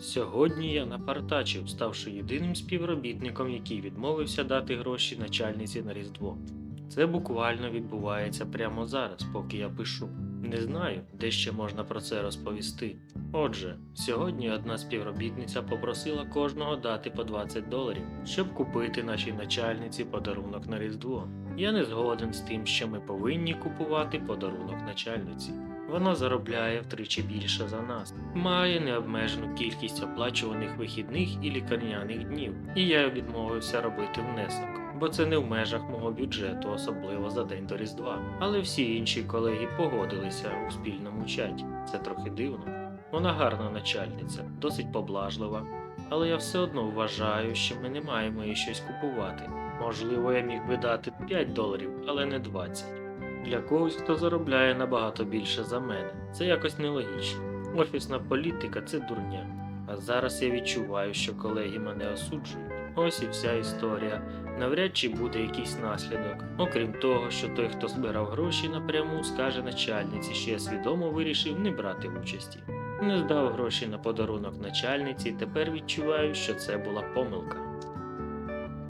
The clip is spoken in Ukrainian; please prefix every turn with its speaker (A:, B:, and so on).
A: Сьогодні я напартачив, ставши єдиним співробітником, який відмовився дати гроші начальниці на Різдво. Це буквально відбувається прямо зараз, поки я пишу. Не знаю, де ще можна про це розповісти. Отже, сьогодні одна співробітниця попросила кожного дати по 20 доларів, щоб купити нашій начальниці подарунок на Різдво. Я не згоден з тим, що ми повинні купувати подарунок начальниці. Вона заробляє втричі більше за нас, має необмежену кількість оплачуваних вихідних і лікарняних днів, і я відмовився робити внесок, бо це не в межах мого бюджету, особливо за день до Різдва. Але всі інші колеги погодилися у спільному чаті. Це трохи дивно. Вона гарна начальниця, досить поблажлива, але я все одно вважаю, що ми не маємо їй щось купувати. Можливо, я міг би дати 5 доларів, але не 20. Для когось, хто заробляє набагато більше за мене. Це якось нелогічно. Офісна політика це дурня. А зараз я відчуваю, що колеги мене осуджують. Ось і вся історія. Навряд чи буде якийсь наслідок. Окрім того, що той, хто збирав гроші напряму, скаже начальниці, що я свідомо вирішив не брати участі. Не здав гроші на подарунок начальниці, тепер відчуваю, що це була помилка.